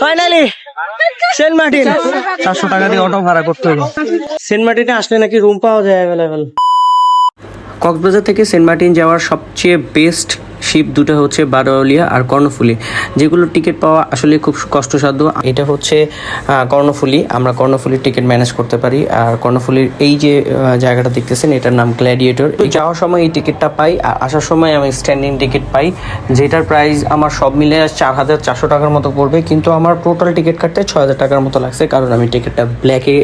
Finally Saint Martin চারশো টাকা দিয়ে অটো ভাড়া করতে হলো সেন্ট মার্টিনে আসলে নাকি রুম পাওয়া যায় অ্যাভেলেবেল কক্সবাজার থেকে সেন্ট মার্টিন যাওয়ার সবচেয়ে বেস্ট শিপ দুটো হচ্ছে বারোয়ালিয়া আর কর্ণফুলি। যেগুলোর টিকিট পাওয়া আসলে খুব কষ্টসাধ্য। এটা হচ্ছে কর্ণফুলি। আমরা কর্ণফুলির টিকিট ম্যানেজ করতে পারি। আর কর্ণফুলির এই যে জায়গাটা দেখতেছেন, এটার নাম গ্ল্যাডিয়েটর যাওয়ার সময় এই টিকিটটা পাই। আর আসার সময় আমি স্ট্যান্ডিং টিকিট পাই। যেটার প্রাইস আমার সব মিলে চার হাজার চারশো টাকার মতো পড়বে। কিন্তু আমার টোটাল টিকিট কাটতে ছয় হাজার টাকার মতো লাগছে। কারণ আমি টিকিটটা ব্ল্যাকে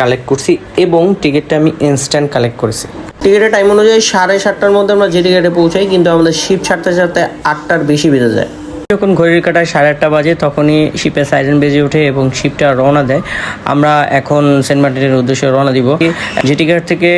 কালেক্ট করছি এবং টিকিটটা আমি ইনস্ট্যান্ট কালেক্ট করেছি। টিকিটের টাইম অনুযায়ী সাড়ে সাতটার মধ্যে আমরা যে টিকিটে পৌঁছাই কিন্তু আমাদের শিপ ছাড়তে ছাড়তে আটটার বেশি বেজে যায়। যখন ঘড়ির কাটায় সাড়ে আটটা বাজে তখনই শিপের সাইরেন বেজে ওঠে এবং শিপটা রওনা দেয়। আমরা এখন সেন্ট মার্টিনের উদ্দেশ্যে রওনা দিব। যে টিকিট থেকে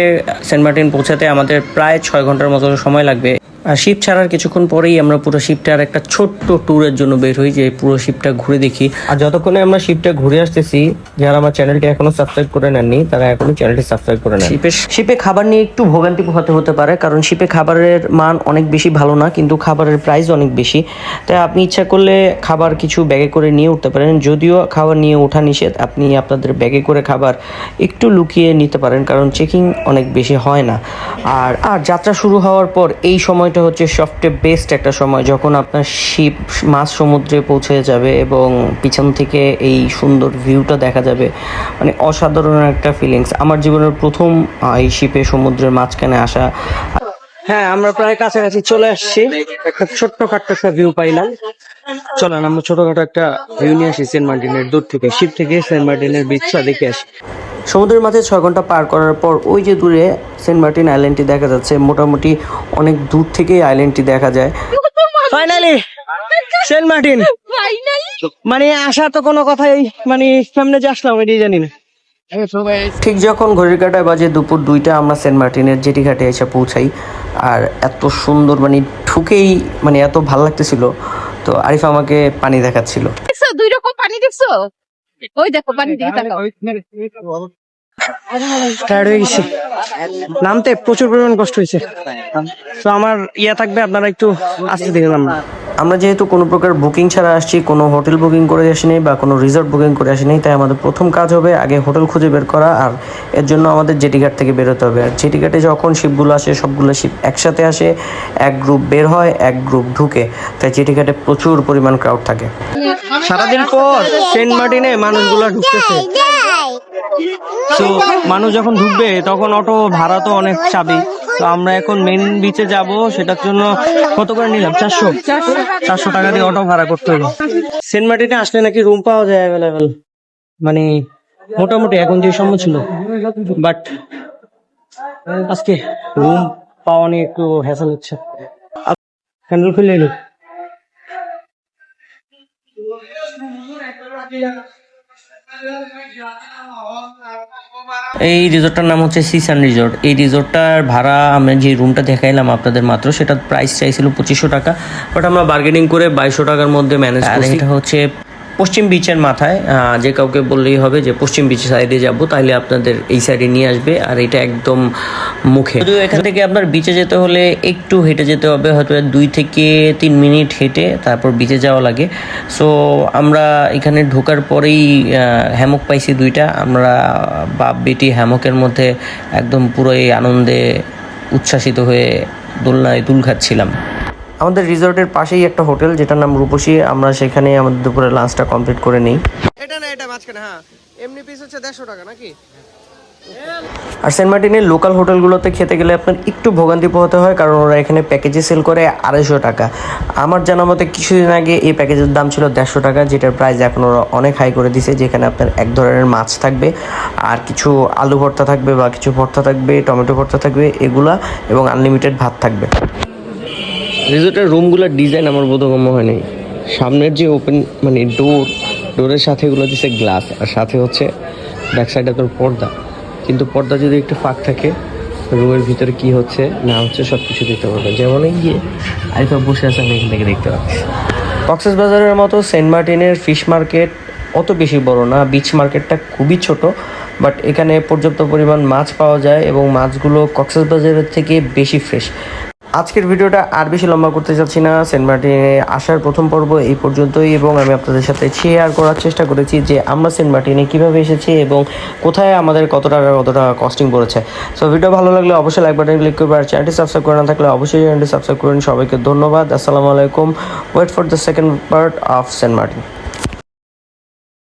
সেন্ট মার্টিন পৌঁছাতে আমাদের প্রায় ছয় ঘণ্টার মতো সময় লাগবে। আর শিপ ছাড়ার কিছুক্ষণ পরেই আমরা পুরো শিপটার একটা ছোট্ট ট্যুরের জন্য বের হই, যে পুরো শিপটা ঘুরে দেখি। আর যতক্ষণে আমরা শিপটা ঘুরে আসতেছি, যারা আমার চ্যানেলটি এখনও সাবস্ক্রাইব করে নেননি, তারা এখনও চ্যানেলটি সাবস্ক্রাইব করে নেন। শিপে শিপে খাবার নিয়ে একটু ভোগান্তি হতে হতে পারে, কারণ শিপে খাবারের মান অনেক বেশি ভালো না, কিন্তু খাবারের প্রাইস অনেক বেশি। তাই আপনি ইচ্ছা করলে খাবার কিছু ব্যাগে করে নিয়ে উঠতে পারেন, যদিও খাবার নিয়ে ওঠা নিষেধ, আপনি আপনাদের ব্যাগে করে খাবার একটু লুকিয়ে নিতে পারেন, কারণ চেকিং অনেক বেশি হয় না। আর আর যাত্রা শুরু হওয়ার পর এই সময়টা হচ্ছে সবচেয়ে বেস্ট একটা সময়, যখন আপনার শিপ মাছ সমুদ্রে পৌঁছে যাবে এবং পিছন থেকে এই সুন্দর ভিউটা দেখা যাবে। মানে অসাধারণ একটা ফিলিংস আমার জীবনের প্রথম এই শিপে সমুদ্রের মাঝখানে আসা। হ্যাঁ আমরা প্রায় কাছাকাছি চলে আসছি। একটা ছোট্টখাট্ট একটা ভিউ পাইলাম। চলেন, আমরা ছোটখাটো একটা ভিউ নিয়ে আসি সেন্ট মার্টিনের, দূর থেকে। শিপ থেকে সেন্ট মার্টিনের বিচটা দেখে আসি। সমুদ্রের মাঝে ছয় ঘণ্টা পার করার পর ওই যে দূরে সেন্ট মার্টিন আইল্যান্ডটি দেখা যাচ্ছে মোটামুটি অনেক দূর থেকেই আইল্যান্ডটি দেখা যায়। Finally Saint Martin! মানে আসা তো কোনো কথাই মানে সামনে যে আসলাম এটাই জানি না। ঠিক যখন ঘড়ির কাটায় বাজে দুপুর দুইটা আমরা সেন্ট মার্টিনের জেটি ঘাটে এসে পৌঁছাই। আর এত সুন্দর মানে ঢুকেই মানে এত ভালো লাগতেছিল। তো আরিফ আমাকে পানি দেখাচ্ছিল। দুই রকম পানি দেখছ? ওই দেখো পানি দিকে তাকাও। টায়ার্ড হয়ে গেছি নামতে প্রচুর পরিমাণ কষ্ট হয়েছে। তো আমার ইয়া থাকবে আপনারা একটু আসতে দেখে নাম আমরা যেহেতু কোনো প্রকার বুকিং ছাড়া আসছি কোনো হোটেল বুকিং করে আসিনি বা কোনো রিসর্ট বুকিং করে আসিনি তাই আমাদের প্রথম কাজ হবে আগে হোটেল খুঁজে বের করা আর এর জন্য আমাদের জেটি ঘাট থেকে বেরোতে হবে। আর জেটি ঘাটে যখন শিপগুলো আসে সবগুলো শিপ একসাথে আসে এক গ্রুপ বের হয় এক গ্রুপ ঢুকে। তাই জেটি ঘাটে প্রচুর পরিমাণ ক্রাউড থাকে। সারাদিন পর সেন্ট মার্টিনে মানুষগুলো ঢুকতেছে। তো মানুষ যখন ঢুকবে তখন অটো ভাড়া তো অনেক চাবি। তো আমরা এখন মেন বিচে যাব, সেটার জন্য কত করে নিলাম? চারশো। চারশো টাকা দিয়ে অটো ভাড়া করতে হলো সেন্ট মার্টিনে আসলে নাকি রুম পাওয়া যায় অ্যাভেলেবেল মানে মোটামুটি এখন যে সময় ছিল। বাট আজকে রুম পাওয়া নিয়ে একটু হ্যাসেল হচ্ছে। হ্যান্ডেল খুলে এলো এই রিসোর্টটার নাম হচ্ছে সিসান রিসোর্ট এই রিসোর্টটার ভাড়া আমি যে রুমটা দেখাইলাম আপনাদের মাত্র সেটার প্রাইস চাইছিল পঁচিশশো টাকা বাট আমরা বার্গেনিং করে বাইশশো টাকার মধ্যে ম্যানেজ করি এটা হচ্ছে পশ্চিম বিচের মাথায় যে কাউকে বললেই হবে যে পশ্চিম বিচ সাইডে যাব তাহলে আপনাদের এই সাইডে নিয়ে আসবে, আর এটা একদম মুখে। যদিও এখান থেকে আপনার বিচে যেতে হলে একটু হেঁটে যেতে হবে, হয়তো দুই থেকে তিন মিনিট হেঁটে তারপর বিচে যাওয়া লাগে। সো আমরা এখানে ঢোকার পরেই হ্যামক পাইছি দুইটা। আমরা বাপ, বেটি হ্যামকের মধ্যে একদম পুরোই আনন্দে উচ্ছ্বাসিত হয়ে দোলনায় দুল খাচ্ছিলাম। আমাদের রিসর্টের পাশেই একটা হোটেল যেটার নাম রূপসী। আমরা সেখানে আমাদের দুপুরে লাঞ্চটা কমপ্লিট করে নিই। এটা না এটা মাঝখানে হ্যাঁ। এমনি পিস হচ্ছে দেড়শো টাকা নাকি? আর সেন্ট মার্টিনের লোকাল হোটেলগুলোতে খেতে গেলে আপনার একটু ভোগান্তি পোহাতে হয় কারণ ওরা এখানে প্যাকেজে সেল করে আড়াইশো টাকা। আমার জানা মতে কিছুদিন আগে এই প্যাকেজের দাম ছিল দেড়শো টাকা যেটার প্রাইস এখন ওরা অনেক হাই করে দিছে যেখানে আপনার এক ধরনের মাছ থাকবে আর কিছু আলু ভর্তা থাকবে বা কিছু ভর্তা থাকবে টমেটো ভর্তা থাকবে এগুলা এবং আনলিমিটেড ভাত থাকবে। রিসোর্টের রুমগুলোর ডিজাইন আমার বোধগম্য হয়নি। সামনের যে ওপেন মানে ডোর ডোরের সাথে এগুলো দিচ্ছে গ্লাস আর সাথে হচ্ছে ব্যাক সাইডে তোর পর্দা। কিন্তু পর্দা যদি একটু ফাঁক থাকে, রুমের ভিতরে কি হচ্ছে, না হচ্ছে সব কিছু দেখতে পারবে। যেমন এই গিয়ে আরিফা বসে আছে, আমি এখান থেকে দেখতে পাচ্ছি। কক্সেস বাজারের মতো সেন্ট মার্টিনের ফিশ মার্কেট অত বেশি বড় না বিচ মার্কেটটা খুবই ছোট বাট এখানে পর্যাপ্ত পরিমাণ মাছ পাওয়া যায় এবং মাছগুলো কক্সেস বাজারের থেকে বেশি ফ্রেশ আজকের ভিডিওটা আর বেশি লম্বা করতে চাচ্ছি না। সেন্ট মার্টিনে আসার প্রথম পর্ব এই পর্যন্তই এবং আমি আপনাদের সাথে শেয়ার করার চেষ্টা করেছি যে আমরা সেন্ট মার্টিনে কীভাবে এসেছি এবং কোথায় আমাদের কত টাকা কত টাকা কস্টিং পড়েছে। সো ভিডিও ভালো লাগলে অবশ্যই লাইক বাটন ক্লিক করবে আর চ্যানেলটি সাবস্ক্রাইব করে না থাকলে অবশ্যই চ্যানেলটি সাবস্ক্রাইব করুন। সবাইকে ধন্যবাদ। আসসালামু আলাইকুম। Wait for the second part of Saint Martin.